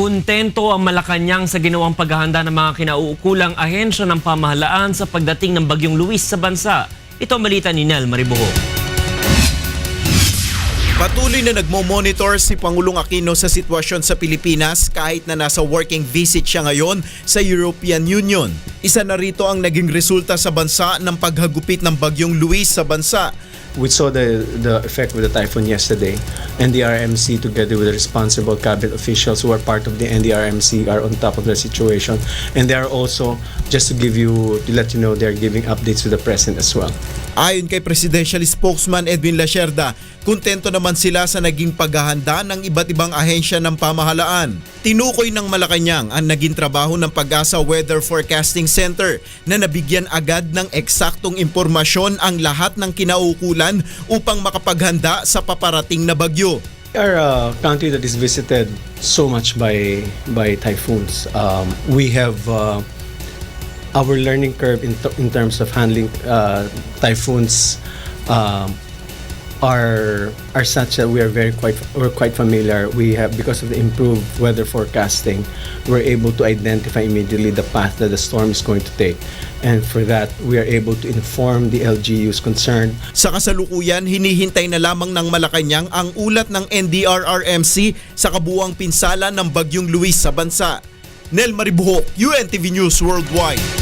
Kontento ang Malacanang sa ginawang paghahanda ng mga kinauukulang ahensya ng pamahalaan sa pagdating ng Bagyong Luis sa bansa. Ito ang balita ni Nel Maribuho. Patuloy na nagmo-monitor si Pangulong Aquino sa sitwasyon sa Pilipinas kahit na nasa working visit siya ngayon sa European Union. Isa na rito ang naging resulta sa bansa ng paghagupit ng bagyong Luis sa bansa. We saw the, the effect of the typhoon yesterday. NDRMC, together with the responsible cabinet officials who are part of the NDRMC, are on top of the situation. And they are also, just to give you, to let you know, they're giving updates to the president as well. Ayon kay Presidential Spokesman Edwin Lacerda, kontento naman sila sa naging paghahanda ng iba't ibang ahensya ng pamahalaan. Tinukoy ng Malacanang ang naging trabaho ng Pag-asa Weather Forecasting Center na nabigyan agad ng eksaktong impormasyon ang lahat ng kinaukulan upang makapaghanda sa paparating na bagyo. We are a country that is visited so much by by typhoons. Um, we have uh, our learning curve in, in terms of handling uh, typhoons um, are are such that we are very quite we're quite familiar. We have because of the improved weather forecasting, we're able to identify immediately the path that the storm is going to take, and for that we are able to inform the LGUs concerned Sa kasalukuyan, hinihintay na lamang ng Malacanang ang ulat ng NDRRMC sa kabuwang pinsala ng Bagyong Luis sa bansa. Nel Maribuhok, UNTV News Worldwide.